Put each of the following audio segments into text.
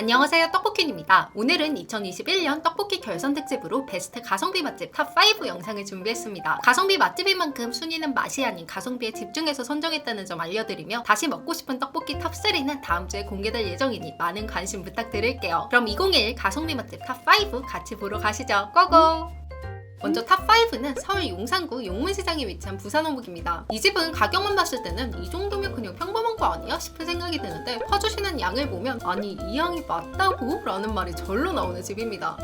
안녕하세요 떡볶이입니다. 오늘은 2021년 떡볶이 결선 특집으로 베스트 가성비 맛집 탑5 영상을 준비했습니다. 가성비 맛집인 만큼 순위는 맛이 아닌 가성비에 집중해서 선정했다는 점 알려드리며 다시 먹고 싶은 떡볶이 탑3는 다음 주에 공개될 예정이니 많은 관심 부탁드릴게요. 그럼 2021 가성비 맛집 탑5 같이 보러 가시죠. 고고! 먼저 탑5는 서울 용산구 용문시장에 위치한 부산어묵입니다. 이 집은 가격만 봤을 때는 이 정도면 그냥 평범한 거 아니야? 싶은 생각이 드는데 퍼주시는 양을 보면 아니 이 양이 맞다고? 라는 말이 절로 나오는 집입니다.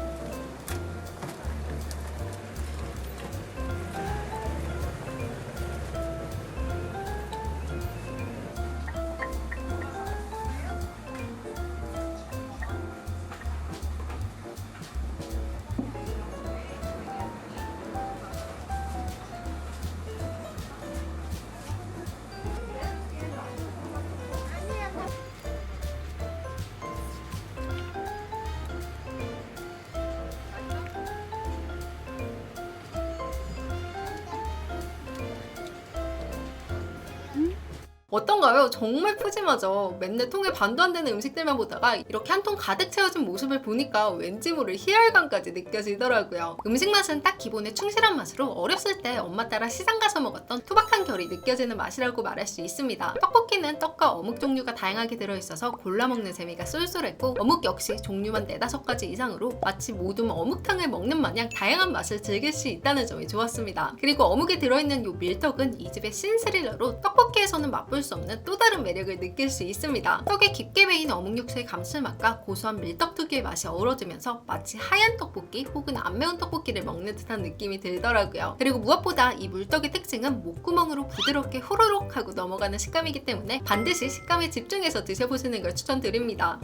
어떤가요? 정말 푸짐하죠. 맨날 통에 반도 안 되는 음식들만 보다가 이렇게 한 통 가득 채워진 모습을 보니까 왠지 모를 희열감까지 느껴지더라고요. 음식 맛은 딱 기본에 충실한 맛으로 어렸을 때 엄마 따라 시장 가서 먹었던 투박한 결이 느껴지는 맛이라고 말할 수 있습니다. 떡볶이는 떡과 어묵 종류가 다양하게 들어있어서 골라 먹는 재미가 쏠쏠했고 어묵 역시 종류만 네다섯 가지 이상으로 마치 모둠 어묵탕을 먹는 마냥 다양한 맛을 즐길 수 있다는 점이 좋았습니다. 그리고 어묵에 들어있는 이 밀떡은 이 집의 신스릴러로 떡볶이에서는 맛볼 수 없는 또 다른 매력을 느낄 수 있습니다. 떡에 깊게 배인 어묵 육수의 감칠맛과 고소한 밀떡 특유의 맛이 어우러지면서 마치 하얀 떡볶이 혹은 안 매운 떡볶이를 먹는 듯한 느낌이 들더라고요. 그리고 무엇보다 이 물떡의 특징은 목구멍으로 부드럽게 후루룩 하고 넘어가는 식감이기 때문에 반드시 식감에 집중해서 드셔보시는 걸 추천드립니다.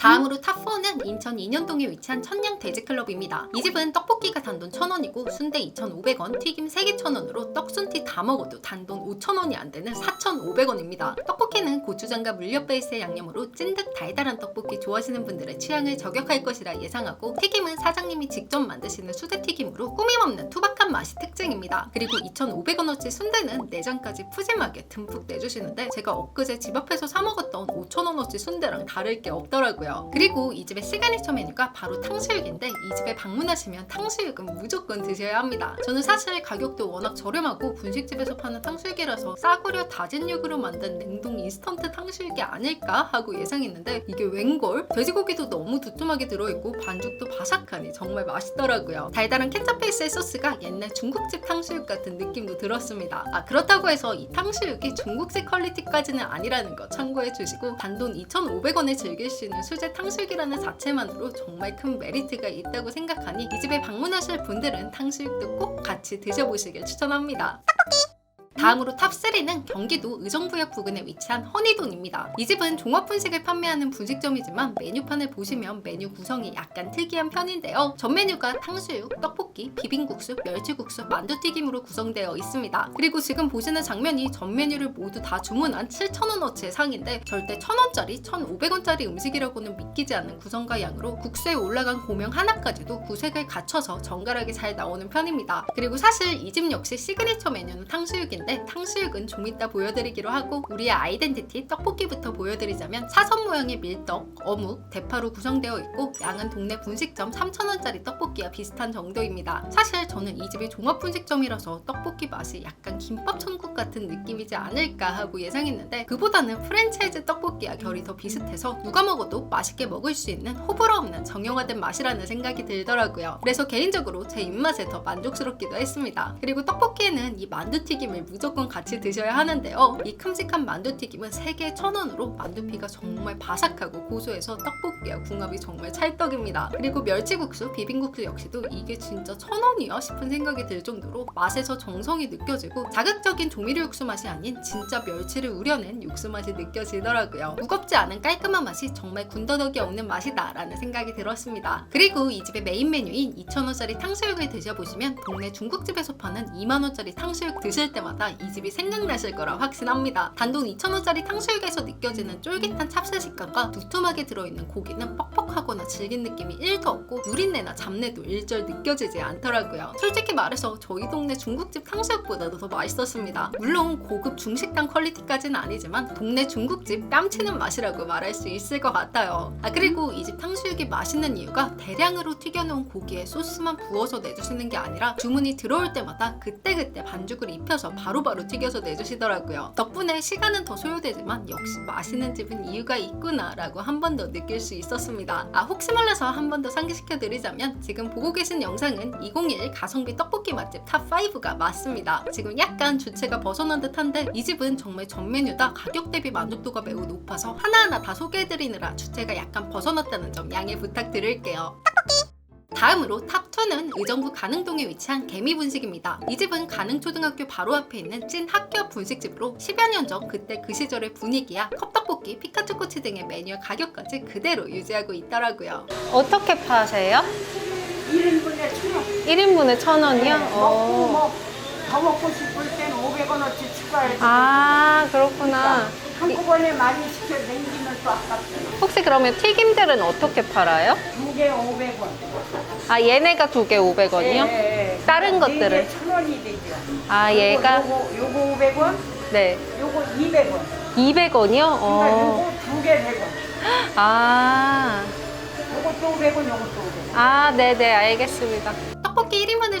다음으로 탑4는 인천 인현동에 위치한 천냥 돼지클럽입니다. 이 집은 떡볶이가 단돈 1,000원이고 순대 2,500원, 튀김 3개 1,000원으로 떡순티 다 먹어도 단돈 5,000원이 안 되는 4,500원입니다. 떡볶이는 고추장과 물엿 베이스의 양념으로 찐득 달달한 떡볶이 좋아하시는 분들의 취향을 저격할 것이라 예상하고 튀김은 사장님이 직접 만드시는 수제튀김으로 꾸밈없는 투박한 맛이 특징입니다. 그리고 2,500원어치 순대는 내장까지 푸짐하게 듬뿍 내주시는데 제가 엊그제 집 앞에서 사 먹었던 5,000원어치 순대랑 다를 게 없더라고요. 그리고 이 집의 시그니처 메뉴가 바로 탕수육인데 이 집에 방문하시면 탕수육은 무조건 드셔야 합니다. 저는 사실 가격도 워낙 저렴하고 분식집에서 파는 탕수육이라서 싸구려 다진 육으로 만든 냉동 인스턴트 탕수육이 아닐까 하고 예상했는데 이게 웬걸? 돼지고기도 너무 두툼하게 들어있고 반죽도 바삭하니 정말 맛있더라고요. 달달한 케첩 베이스의 소스가 옛날 중국집 탕수육 같은 느낌도 들었습니다. 아 그렇다고 해서 이 탕수육이 중국식 퀄리티까지는 아니라는 거 참고해 주시고 단돈 2,500원에 즐길 수 있는 수제 탕수육이라는 자체만으로 정말 큰 메리트가 있다고 생각하니 이 집에 방문하실 분들은 탕수육도 꼭 같이 드셔보시길 추천합니다. 다음으로 탑3는 경기도 의정부역 부근에 위치한 허니돈입니다. 이 집은 종합 분식을 판매하는 분식점이지만 메뉴판을 보시면 메뉴 구성이 약간 특이한 편인데요. 전 메뉴가 탕수육, 떡볶이, 비빔국수, 멸치국수, 만두튀김으로 구성되어 있습니다. 그리고 지금 보시는 장면이 전 메뉴를 모두 다 주문한 7,000원어치의 상인데 절대 1,000원짜리, 1,500원짜리 음식이라고는 믿기지 않는 구성과 양으로 국수에 올라간 고명 하나까지도 구색을 갖춰서 정갈하게 잘 나오는 편입니다. 그리고 사실 이 집 역시 시그니처 메뉴는 탕수육인 데 탕수육은 좀 이따 보여드리기로 하고 우리의 아이덴티티 떡볶이부터 보여드리자면 사선 모양의 밀떡, 어묵, 대파로 구성되어 있고 양은 동네 분식점 3,000원짜리 떡볶이와 비슷한 정도입니다. 사실 저는 이 집이 종합 분식점이라서 떡볶이 맛이 약간 김밥 천국 같은 느낌이지 않을까 하고 예상했는데 그보다는 프랜차이즈 떡볶이와 결이 더 비슷해서 누가 먹어도 맛있게 먹을 수 있는 호불호 없는 정형화된 맛이라는 생각이 들더라고요. 그래서 개인적으로 제 입맛에 더 만족스럽기도 했습니다. 그리고 떡볶이에는 이 만두튀김을 무조건 같이 드셔야 하는데요. 이 큼직한 만두튀김은 3개에 1,000원으로 만두피가 정말 바삭하고 고소해서 떡볶이와 궁합이 정말 찰떡입니다. 그리고 멸치국수, 비빔국수 역시도 이게 진짜 1,000원이야 싶은 생각이 들 정도로 맛에서 정성이 느껴지고 자극적인 조미료 육수 맛이 아닌 진짜 멸치를 우려낸 육수 맛이 느껴지더라고요. 무겁지 않은 깔끔한 맛이 정말 군더더기 없는 맛이다 라는 생각이 들었습니다. 그리고 이 집의 메인 메뉴인 2,000원짜리 탕수육을 드셔보시면 동네 중국집에서 파는 2만원짜리 탕수육 드실 때마다 때마다 이 집이 생각나실 거라 확신합니다. 단돈 2,000원짜리 탕수육에서 느껴지는 쫄깃한 찹쌀 식감과 두툼하게 들어있는 고기는 뻑뻑하거나 질긴 느낌이 1도 없고 누린내나 잡내도 일절 느껴지지 않더라고요. 솔직히 말해서 저희 동네 중국집 탕수육보다도 더 맛있었습니다. 물론 고급 중식당 퀄리티까지는 아니지만 동네 중국집 뺨치는 맛이라고 말할 수 있을 것 같아요. 아 그리고 이 집 탕수육이 맛있는 이유가 대량으로 튀겨놓은 고기에 소스만 부어서 내주시는 게 아니라 주문이 들어올 때마다 그때그때 반죽을 입혀서 바로바로 튀겨서 내주시더라고요. 덕분에 시간은 더 소요되지만 역시 맛있는 집은 이유가 있구나 라고 한 번 더 느낄 수 있었습니다. 아 혹시 몰라서 한 번 더 상기시켜 드리자면 지금 보고 계신 영상은 2021 가성비 떡볶이 맛집 탑5가 맞습니다. 지금 약간 주체가 벗어난 듯한데 이 집은 정말 전 메뉴 다 가격 대비 만족도가 매우 높아서 하나하나 다 소개해드리느라 주체가 약간 벗어났다는 점 양해 부탁드릴게요. 다음으로 탑2는 의정부 가능동에 위치한 개미분식입니다. 이 집은 가능초등학교 바로 앞에 있는 찐 학교 앞 분식집으로 10여 년 전 그때 그 시절의 분위기야 컵떡볶이, 피카츄 꼬치 등의 메뉴 가격까지 그대로 유지하고 있더라고요. 어떻게 파세요? 1인분에 천 원. 1인분에 천 원이요? 먹고 어. 뭐더 먹고 싶을 땐 500원어치 추가해서 아, 그렇구나. 한꺼번에 많이 시켜 냉기면 또 아깝잖아. 혹시 그러면 튀김들은 어떻게 팔아요? 두 개 500원. 아, 얘네가 두 개 500원이요? 예, 다른 것들은? 네개 천 원이 되죠. 아, 얘가? 요거, 요거 500원, 네. 요거 200원. 200원이요? 그러니까 어. 요거 두 개 100원. 아. 요것도 500원, 요것도 500원. 아, 네네, 알겠습니다.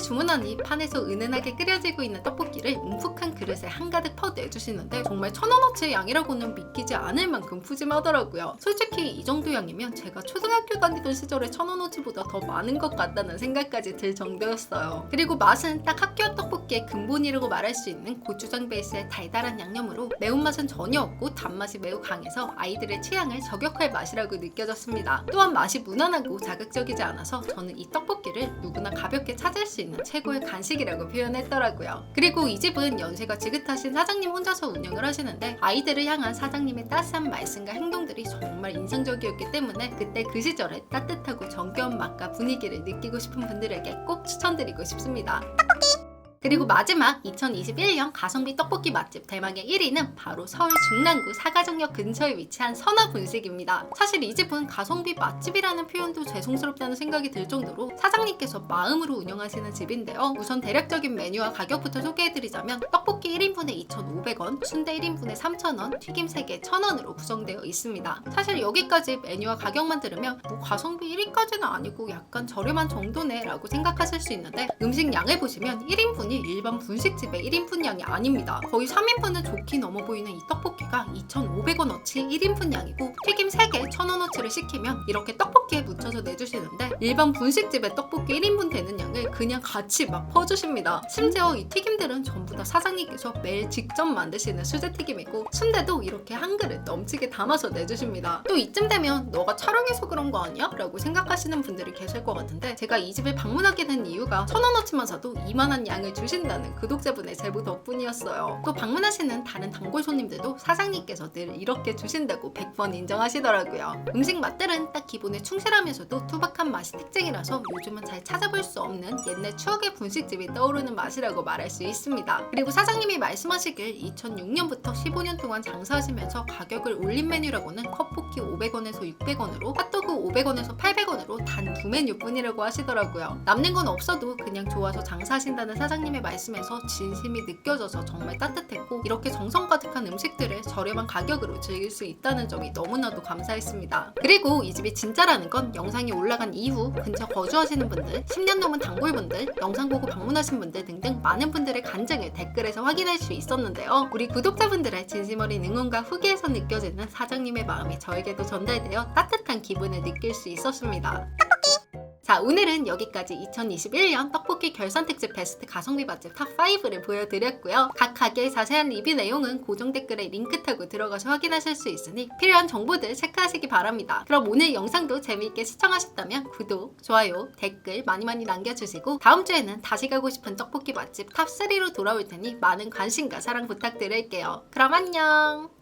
떡볶이 1인분을 주문하니 판에서 은은하게 끓여지고 있는 떡볶이를 뭉푹한 그릇에 한가득 퍼내주시는데 정말 천원어치의 양이라고는 믿기지 않을 만큼 푸짐하더라고요. 솔직히 이 정도 양이면 제가 초등학교 다니던 시절에 천원어치보다 더 많은 것 같다는 생각까지 들 정도였어요. 그리고 맛은 딱 학교 앞 떡볶이의 근본이라고 말할 수 있는 고추장 베이스의 달달한 양념으로 매운맛은 전혀 없고 단맛이 매우 강해서 아이들의 취향을 저격할 맛이라고 느껴졌습니다. 또한 맛이 무난하고 자극적이지 않아서 저는 이 떡볶이를 누구나 가볍게 찾을 수 있는 최고의 간식이라고 표현했더라고요. 그리고 이 집은 연세가 지긋하신 사장님 혼자서 운영을 하시는데 아이들을 향한 사장님의 따스한 말씀과 행동들이 정말 인상적이었기 때문에 그때 그 시절에 따뜻하고 정겨운 맛과 분위기를 느끼고 싶은 분들에게 꼭 추천드리고 싶습니다. 그리고 마지막 2021년 가성비 떡볶이 맛집 대망의 1위는 바로 서울 중랑구 사가정역 근처에 위치한 선화분식입니다. 사실 이 집은 가성비 맛집이라는 표현도 죄송스럽다는 생각이 들 정도로 사장님께서 마음으로 운영하시는 집인데요. 우선 대략적인 메뉴와 가격부터 소개해드리자면 떡볶이 1인분에 2,500원, 순대 1인분에 3,000원, 튀김 3개 1,000원으로 구성되어 있습니다. 사실 여기까지 메뉴와 가격만 들으면 뭐 가성비 1위까지는 아니고 약간 저렴한 정도네 라고 생각하실 수 있는데 음식 양을 보시면 1인분 이 일반 분식집의 1인분 양이 아닙니다. 거의 3인분은 좋게 넘어 보이는 이 떡볶이가 2,500원어치 1인분 양이고 튀김 3개 1,000원어치를 시키면 이렇게 떡볶이에 묻혀서 내주시는데 일반 분식집의 떡볶이 1인분 되는 양을 그냥 같이 막 퍼주십니다. 심지어 이 튀김들은 전부 다 사장님께서 매일 직접 만드시는 수제튀김이고 순대도 이렇게 한 그릇 넘치게 담아서 내주십니다. 또 이쯤 되면 너가 촬영해서 그런 거 아니야? 라고 생각하시는 분들이 계실 것 같은데 제가 이 집을 방문하게 된 이유가 천 원어치만 사도 이만한 양을 주신다는 구독자분의 제보 덕분이었어요. 또 방문하시는 다른 단골 손님들도 사장님께서 늘 이렇게 주신다고 100번 인정하시더라고요. 음식 맛들은 딱 기본에 충실하면서도 투박한 맛이 특징이라서 요즘은 잘 찾아볼 수 없는 옛날 추억의 분식집이 떠오르는 맛이라고 말할 수 있습니다. 그리고 사장님이 말씀하시길 2006년부터 15년 동안 장사하시면서 가격을 올린 메뉴라고는 컵볶이 500원에서 600원으로 핫도그 500원에서 800원으로 단 두 메뉴뿐이라고 하시더라고요. 남는 건 없어도 그냥 좋아서 장사하신다는 사장님 의 말씀에서 진심이 느껴져서 정말 따뜻했고 이렇게 정성 가득한 음식들을 저렴한 가격으로 즐길 수 있다는 점이 너무나도 감사했습니다. 그리고 이 집이 진짜라는 건 영상이 올라간 이후 근처 거주하시는 분들, 10년 넘은 단골분들, 영상 보고 방문하신 분들 등등 많은 분들의 간증을 댓글에서 확인할 수 있었는데요. 우리 구독자분들의 진심 어린 응원과 후기에서 느껴지는 사장님의 마음이 저에게도 전달되어 따뜻한 기분을 느낄 수 있었습니다. 자, 오늘은 여기까지 2021년 떡볶이 결산 특집 베스트 가성비 맛집 탑5를 보여드렸고요. 각 가게의 자세한 리뷰 내용은 고정 댓글에 링크 타고 들어가서 확인하실 수 있으니 필요한 정보들 체크하시기 바랍니다. 그럼 오늘 영상도 재미있게 시청하셨다면 구독, 좋아요, 댓글 많이 많이 남겨주시고 다음 주에는 다시 가고 싶은 떡볶이 맛집 탑3로 돌아올 테니 많은 관심과 사랑 부탁드릴게요. 그럼 안녕!